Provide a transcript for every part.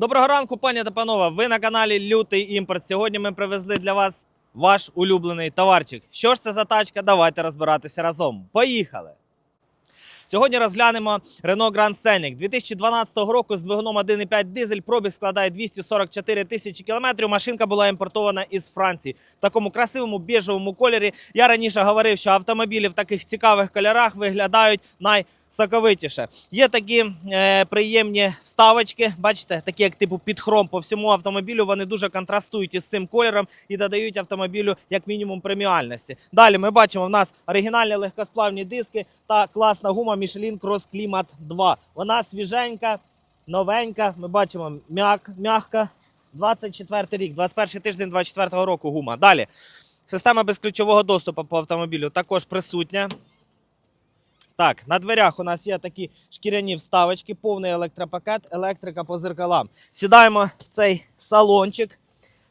Доброго ранку, пані та панове. Ви на каналі Лютий Імпорт. Сьогодні ми привезли для вас ваш улюблений товарчик. Що ж це за тачка? Давайте розбиратися разом. Поїхали! Сьогодні розглянемо Renault Grand Scenic 2012 року з двигуном 1.5 дизель. Пробіг складає 244 тисячі кілометрів. Машинка була імпортована із Франції в такому красивому біжевому кольорі. Я раніше говорив, що автомобілі в таких цікавих кольорах виглядають найсоковитіше. Є такі е, приємні вставочки, бачите, такі як типу під хром по всьому автомобілю. Вони дуже контрастують із цим кольором і додають автомобілю як мінімум преміальності. Далі ми бачимо в нас оригінальні легкосплавні диски та класна гума Michelin Cross Climat 2. Вона свіженька, новенька. Ми бачимо м'як, м'ягка. 24 рік, 21 тиждень 24 року гума. Далі. Система безключового доступу по автомобілю також присутня. Так, на дверях у нас є такі шкіряні вставочки, повний електропакет, електрика по зеркалам. Сідаємо в цей салончик.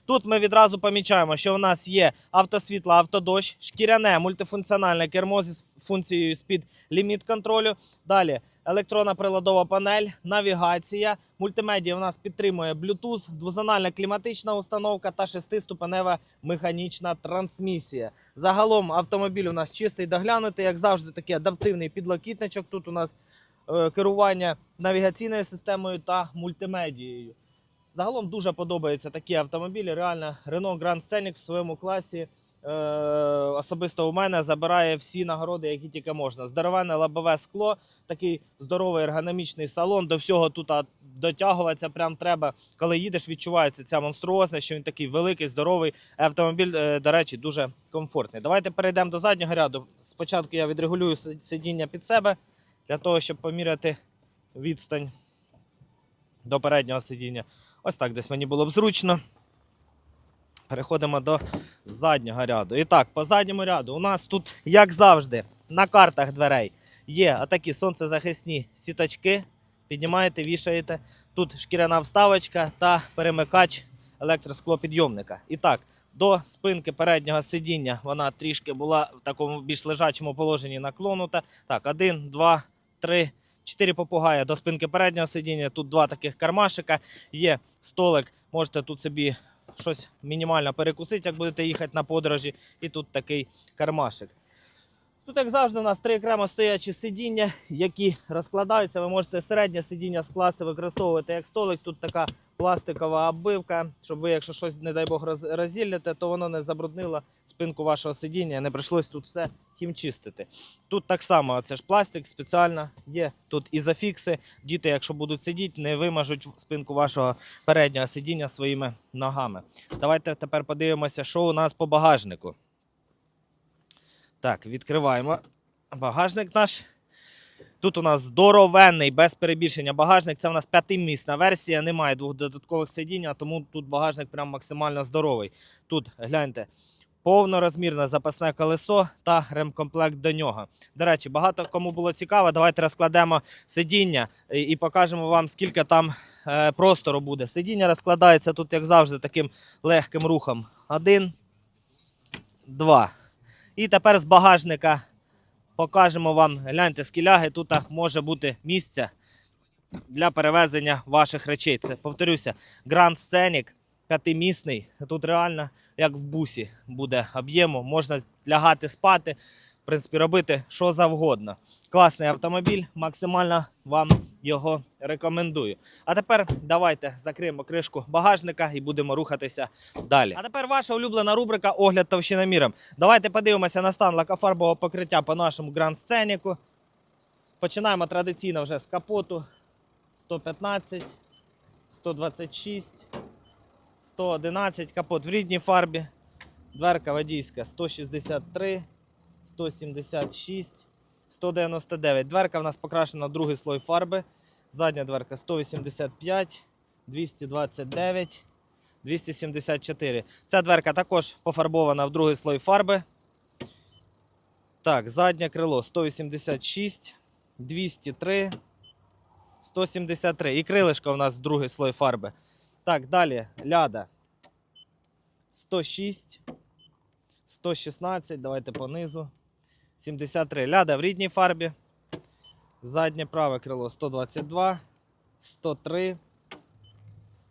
Тут ми відразу помічаємо, що у нас є автосвітло, автодощ, шкіряне мультифункціональне кермо зі функцією спід ліміт контролю. Далі електронна приладова панель, навігація. Мультимедіа у нас підтримує Bluetooth, двозональна кліматична установка та шестиступенева механічна трансмісія. Загалом автомобіль у нас чистий доглянутий, як завжди, такий адаптивний підлокітничок. Тут у нас е, керування навігаційною системою та мультимедією. Загалом дуже подобаються такі автомобілі. Реально, Renault Grand Scenic в своєму класі е, особисто у мене забирає всі нагороди, які тільки можна. Здоровенне лобове скло, такий здоровий ергономічний салон. До всього тут дотягуватися прям треба. Коли їдеш, відчувається ця монструозність, що він такий великий, здоровий. Автомобіль, е, до речі, дуже комфортний. Давайте перейдемо до заднього ряду. Спочатку я відрегулюю сидіння під себе для того, щоб поміряти відстань до переднього сидіння. Ось так десь мені було б зручно. Переходимо до заднього ряду. І так, по задньому ряду у нас тут, як завжди, на картах дверей є отакі сонцезахисні сіточки. Піднімаєте, вішаєте. Тут шкіряна вставочка та перемикач електросклопідйомника. І так, до спинки переднього сидіння вона трішки була в такому більш лежачому положенні наклонута. Так, один, два, три, чотири попугая до спинки переднього сидіння. Тут два таких кармашика. Є столик, можете тут собі щось мінімально перекусити, як будете їхати на подорожі. І тут такий кармашик. Тут, як завжди, у нас три окремо стоячі сидіння, які розкладаються. Ви можете середнє сидіння скласти, використовувати як столик. Тут така пластикова оббивка, щоб ви, якщо щось, не дай Бог, роз- то воно не забруднило спинку вашого сидіння, не прийшлось тут все хімчистити. Тут так само, це ж пластик спеціально є. Тут ізофікси. Діти, якщо будуть сидіти, не вимажуть спинку вашого переднього сидіння своїми ногами. Давайте тепер подивимося, що у нас по багажнику. Так, відкриваємо багажник наш. Тут у нас здоровенний, без перебільшення багажник. Це у нас п'ятимісна версія, немає двох додаткових сидінь, а тому тут багажник прям максимально здоровий. Тут гляньте. Повнорозмірне запасне колесо та ремкомплект до нього. До речі, багато кому було цікаво. Давайте розкладемо сидіння і, покажемо вам, скільки там е, простору буде. Сидіння розкладається тут, як завжди, таким легким рухом. Один, два. І тепер з багажника покажемо вам, гляньте, скіляги. Тут може бути місце для перевезення ваших речей. Це, повторюся, Grand Scenic, п'ятимісний. Тут реально, як в бусі, буде об'єму. Можна лягати спати, в принципі, робити що завгодно. Класний автомобіль, максимально вам його рекомендую. А тепер давайте закриємо кришку багажника і будемо рухатися далі. А тепер ваша улюблена рубрика Огляд товщиноміром. Давайте подивимося на стан лакофарбового покриття по нашому Grand Scenic. Починаємо традиційно вже з капоту 115, 126, 111, капот в рідній фарбі. Дверка водійська 163, 176, 199. Дверка в нас покрашена другий слой фарби. Задня дверка 185, 229, 274. Ця дверка також пофарбована в другий слой фарби. Так, заднє крило 186, 203, 173. І крилишко у нас в другий слой фарби. Так, далі ляда 106, 116. Давайте понизу. 73. Ляда в рідній фарбі. Заднє праве крило 122, 103,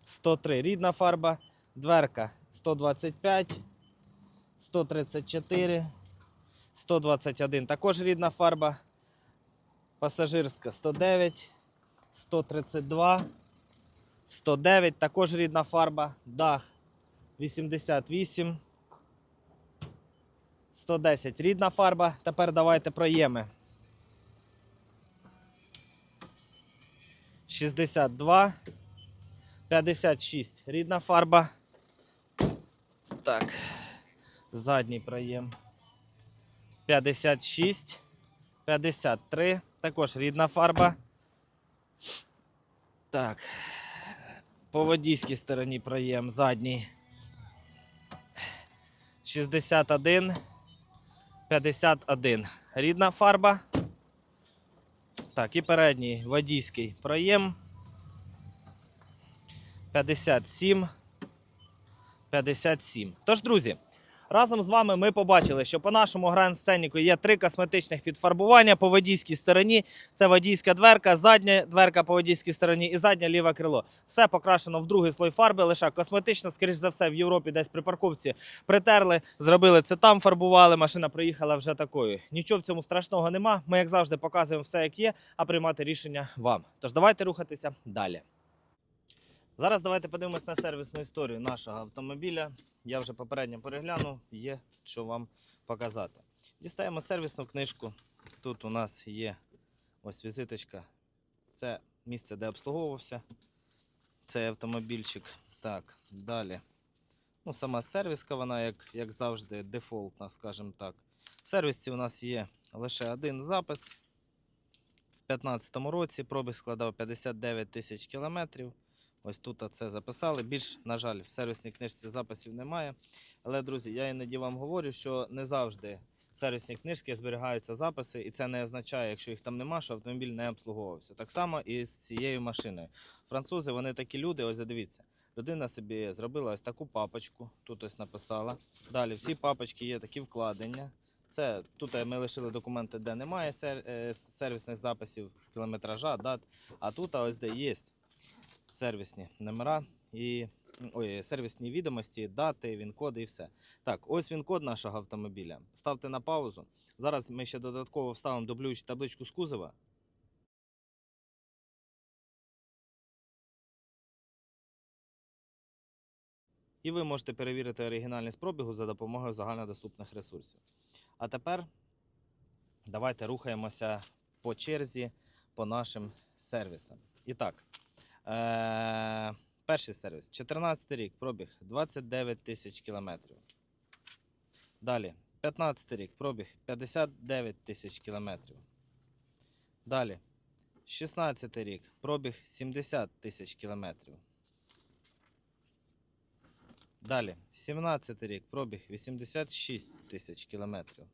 103 рідна фарба, дверка 125, 134, 121 також рідна фарба, пасажирська 109, 132, 109 також рідна фарба, дах 88, 110 рідна фарба. Тепер давайте проєми. 62, 56 рідна фарба. Так, задній проєм. 56, 53, також рідна фарба. Так. По водійській стороні проєм задній. 61, 51. Рідна фарба. Так, і передній водійський проєм. 57. 57. Тож, друзі, разом з вами ми побачили, що по нашому гранд-сценіку є три косметичних підфарбування по водійській стороні. Це водійська дверка, задня дверка по водійській стороні і заднє ліве крило. Все покрашено в другий слой фарби, лише косметично, скоріш за все, в Європі десь при парковці притерли, зробили це там, фарбували. Машина приїхала вже такою. Нічого в цьому страшного нема. Ми, як завжди, показуємо все, як є, а приймати рішення вам. Тож давайте рухатися далі. Зараз давайте подивимось на сервісну історію нашого автомобіля. Я вже попередньо переглянув, є що вам показати. Дістаємо сервісну книжку. Тут у нас є ось візиточка. Це місце, де обслуговувався цей автомобільчик. Так, далі. Ну, сама сервіска, вона, як, як завжди, дефолтна, скажімо так. В сервісці у нас є лише один запис. В 2015 році пробіг складав 59 тисяч кілометрів. Ось тут це записали. Більш, на жаль, в сервісній книжці записів немає. Але, друзі, я іноді вам говорю, що не завжди в сервісній книжці зберігаються записи, і це не означає, якщо їх там нема, що автомобіль не обслуговувався. Так само і з цією машиною. Французи, вони такі люди, ось дивіться. Людина собі зробила ось таку папочку, тут ось написала. Далі в цій папочці є такі вкладення. Це тут ми лишили документи, де немає е, сервісних записів, кілометража, дат. А тут ось де є сервісні номера і ой, сервісні відомості, дати, він-коди і все. Так, ось він-код нашого автомобіля. Ставте на паузу. Зараз ми ще додатково вставимо дублюючу табличку з кузова. І ви можете перевірити оригінальність пробігу за допомогою загальнодоступних ресурсів. А тепер давайте рухаємося по черзі по нашим сервісам. І так, Е, перший сервіс. 14 рік, пробіг 29 тисяч кілометрів. Далі, 15 рік, пробіг 59 тисяч кілометрів. Далі, 16 рік, пробіг 70 тисяч кілометрів. Далі, 17 рік, пробіг 86 тисяч кілометрів.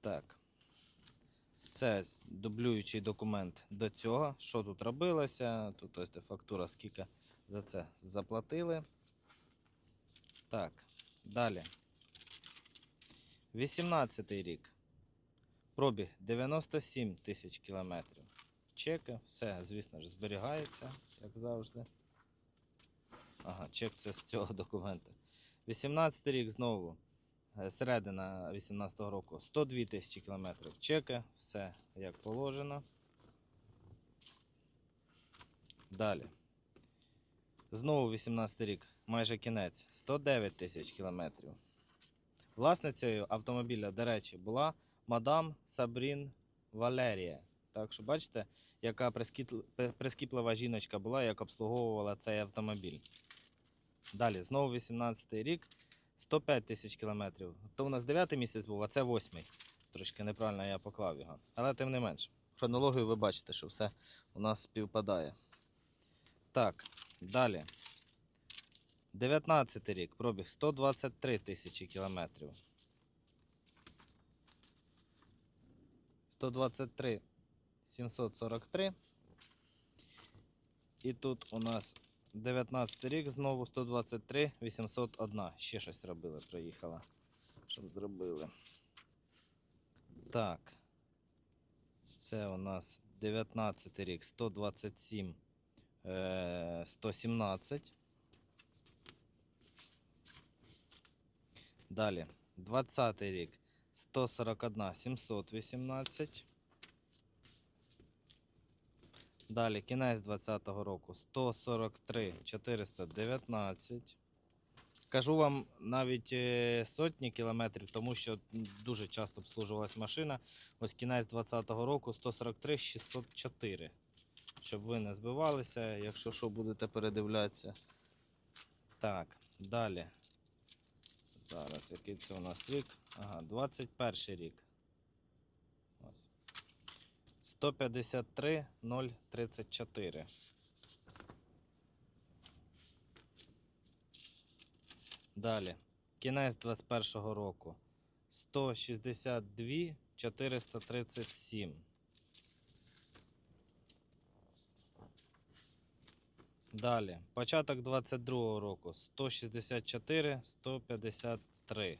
Так. Це дублюючий документ до цього. Що тут робилося? Тут ось фактура, скільки за це заплатили. Так, далі. 18 рік. Пробіг 97 тисяч кілометрів. Чеки, все, звісно ж, зберігається, як завжди. Ага, чек це з цього документу. 18 рік знову. Середина 18-го року 102 тисячі кілометрів. Чеки, все як положено. Далі. Знову 18 рік, майже кінець, 109 тисяч кілометрів. Власницею автомобіля, до речі, була мадам Сабрін Валерія. Так що бачите, яка прискіплива жіночка була, як обслуговувала цей автомобіль. Далі, знову 18 рік, 105 тисяч кілометрів. То у нас 9 місяць був, а це 8. Трошки неправильно я поклав його. Але тим не менш. Хронологію ви бачите, що все у нас співпадає. Так, далі. 19 рік, пробіг 123 тисячі кілометрів. 123 743. І тут у нас 19 рік знову 123 801. Ще щось робили, проїхала. Щоб зробили. Так. Це у нас 19 рік 127 е, 117. Далі, 20 рік 141 718. Далі, кінець 20-го року 143 419. Кажу вам навіть е, сотні кілометрів, тому що дуже часто обслужувалась машина. Ось кінець 20-го року 143 604. Щоб ви не збивалися, якщо що будете передивлятися. Так, далі. Зараз, який це у нас рік? Ага, 21 рік. Ось. 153 034. Далі. Кінець 21 року. 162 437. Далі. Початок 22 року. 164 153.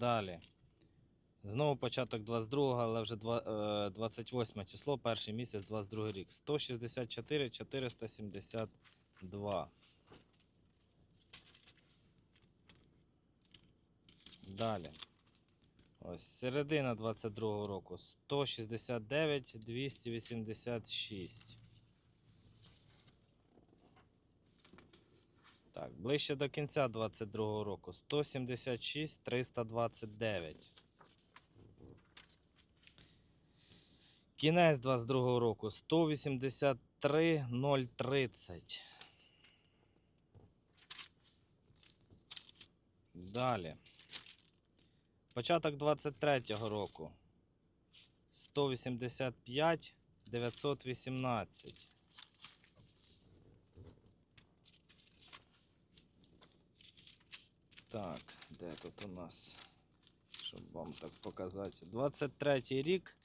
Далі. Знову початок 22-го, але вже е, 28 число, перший місяць, 22 рік. 164 472. Далі. Ось середина 22-го року. 169 286. Так, ближче до кінця 22-го року. 176 329. Кінець 22-го року 183 030. Далі. Початок 23-го року 185 918. Так, де тут у нас? Щоб вам так показати. 23 рік.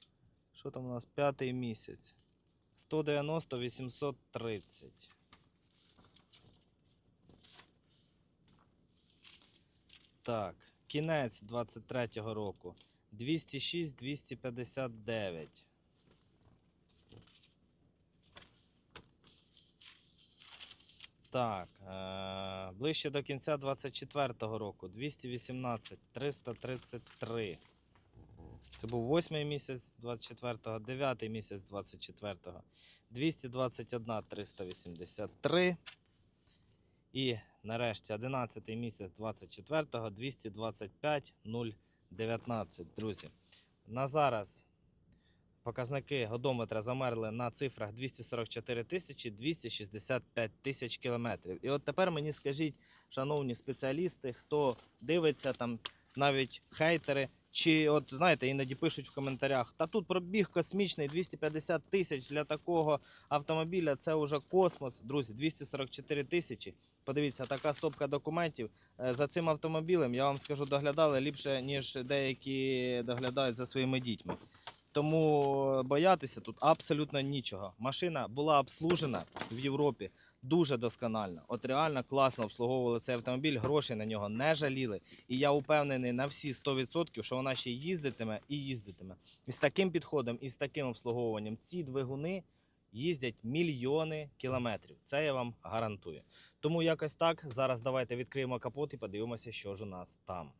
Що там у нас? П'ятий місяць. 190 830. Так, кінець 23-го року. 206 259. Так, е- ближче до кінця 24-го року. 218 333. Це був 8 місяць 24-го, 9 місяць 24-го, 221 383. І нарешті 11 місяць 24-го, 225 019. Друзі, на зараз показники годометра замерли на цифрах 244 тисячі 265 тисяч кілометрів. І от тепер мені скажіть, шановні спеціалісти, хто дивиться там навіть хейтери, чи от знаєте, іноді пишуть в коментарях: та тут пробіг космічний 250 тисяч для такого автомобіля. Це вже космос. Друзі, 244 тисячі. Подивіться, така стопка документів. Е, За цим автомобілем я вам скажу, доглядали ліпше, ніж деякі доглядають за своїми дітьми. Тому боятися тут абсолютно нічого. Машина була обслужена в Європі дуже досконально. От реально класно обслуговували цей автомобіль, грошей на нього не жаліли. І я упевнений на всі 100%, що вона ще їздитиме і їздитиме. І з таким підходом, і з таким обслуговуванням ці двигуни їздять мільйони кілометрів. Це я вам гарантую. Тому якось так. Зараз давайте відкриємо капот і подивимося, що ж у нас там.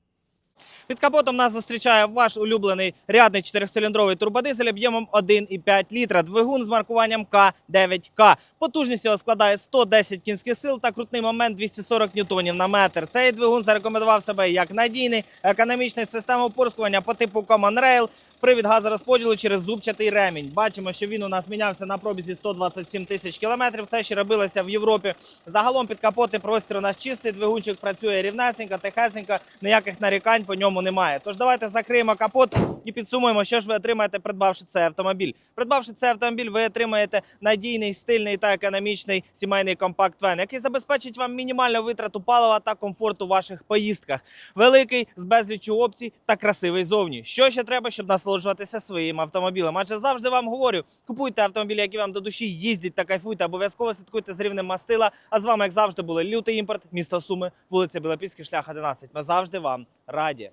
Під капотом нас зустрічає ваш улюблений рядний 4-циліндровий турбодизель об'ємом 1,5 літра. Двигун з маркуванням К9К. Потужність його складає 110 кінських сил та крутний момент 240 ньютонів на метр. Цей двигун зарекомендував себе як надійний, економічний система опорскування по типу Common Rail, привід газорозподілу через зубчатий ремінь. Бачимо, що він у нас мінявся на пробізі 127 тисяч кілометрів. Це ще робилося в Європі. Загалом під капоти простір у нас чистий, двигунчик працює рівнесенько, тихесенько, ніяких нарікань ньому немає. Тож давайте закриємо капот і підсумуємо, що ж ви отримаєте, придбавши цей автомобіль. Придбавши цей автомобіль, ви отримаєте надійний, стильний та економічний сімейний компакт-вен, який забезпечить вам мінімальну витрату палива та комфорт у ваших поїздках. Великий з безліччю опцій та красивий зовні. Що ще треба, щоб насолоджуватися своїм автомобілем? Адже завжди вам говорю: купуйте автомобілі, які вам до душі, їздіть та кайфуйте, обов'язково слідкуйте з рівнем мастила. А з вами, як завжди, були лютий імпорт, місто Суми, вулиця Білопільський, шлях 11. Ми завжди вам раді.